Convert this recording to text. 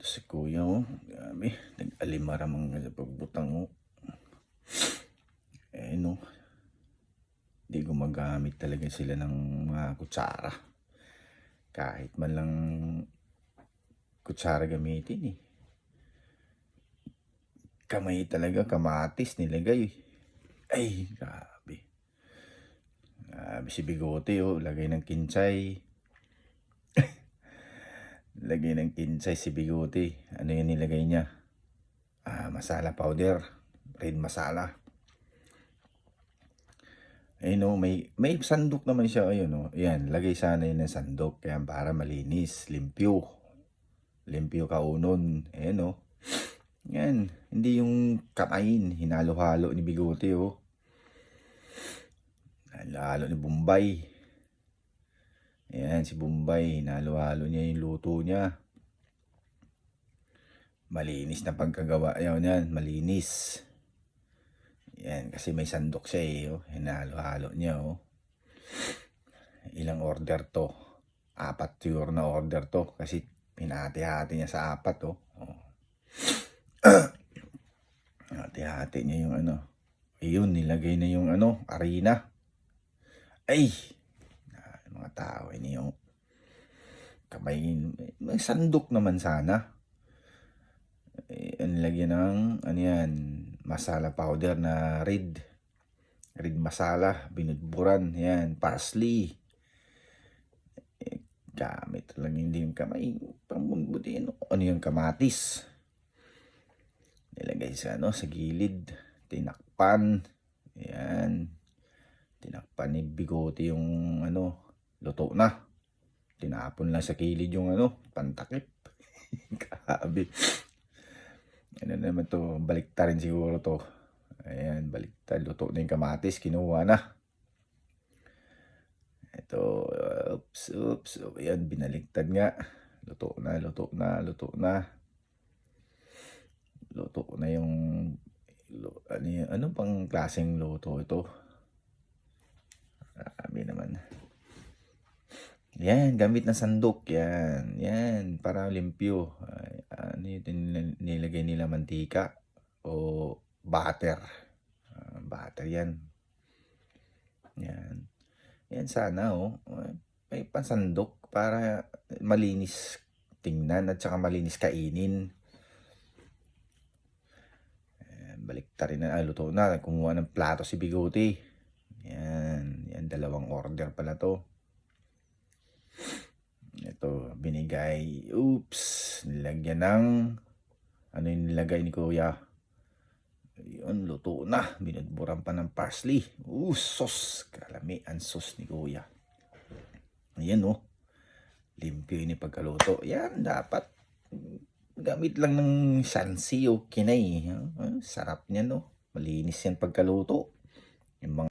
Si kuya oh, grabe, nag-alimara mga pagbutang oh. Eh no, di gumagamit talaga sila ng mga kutsara. Kahit man lang kutsara gamitin eh. Kamay talaga, kamatis nilagay. Ay, grabe. Grabe si Bigote oh, lagay ng kinsay. Lagay ng kinsay si Bigote. Ano yung nilagay niya? Ah, masala powder. Red masala. Ayun oh, may, may sandok naman siya. Ayun oh. Yan, lagay sana yun ng sandok. Kaya para malinis, limpyo. Limpyo kaunon. Ayun oh. Yan, hindi yung kakain. Hinalo-halo ni Bigote oh. Hinalo ni Bombay. Ayan, si Bombay, hinalo-halo niya yung luto niya. Malinis na pagkagawa. Ayan, yan, malinis. Yan, kasi may sandok siya eh. Oh. Hinalo-halo niya oh. Ilang order to? Apat siguro na order to. Kasi pinahati-hati niya sa apat oh. oh. Hati-hati niya yung ano. Ayun, nilagay na yung ano, arena. Ay! Mga tao, ini yung kamay, may sandok naman sana. Eh, lagyan ng, ano yan, masala powder na red. Red masala, binudburan, yan, parsley. Eh, gamit lang hindi yung kamay, pambunbuti, ano, ano yung kamatis. Nilagay sa, ano, sa gilid, tinakpan, yan, tinakpan ni Bigote yung ano, luto na. Tinapon lang sa kilid yung ano, pantakip. Grabe. Ano naman to, balikta rin siguro to. Ayan, baliktad. Luto na yung kamatis, kinuha na. Ito, oops, oops. Ayan, binaliktad nga. Luto na, luto na, luto na. Luto na yung, ano, ano pang klaseng luto ito? Marami naman. Yan, gamit ng sandok. Yan, yan, para limpyo. Ay, ano yun, nil- nilagay nila mantika o butter. Ah, butter yan. Yan. Yan sana, oh. May pansandok para malinis tingnan at saka malinis kainin. Ayan, na. Ah, luto na. Kumuha ng plato si Bigote. Yan. Yan, dalawang order pala to. Ito, binigay. Oops. Nilagyan ng ano yung nilagay ni Kuya? Yun, luto na. Binudburan pa ng parsley. Uh, sos. Kalami ang sos ni Kuya. Ayan, oh. Limpyo yun yung pagkaluto. Yan, dapat. Gamit lang ng sansi o kinay. ah. Sarap niya, no? Malinis yan pagkaluto. Yung mga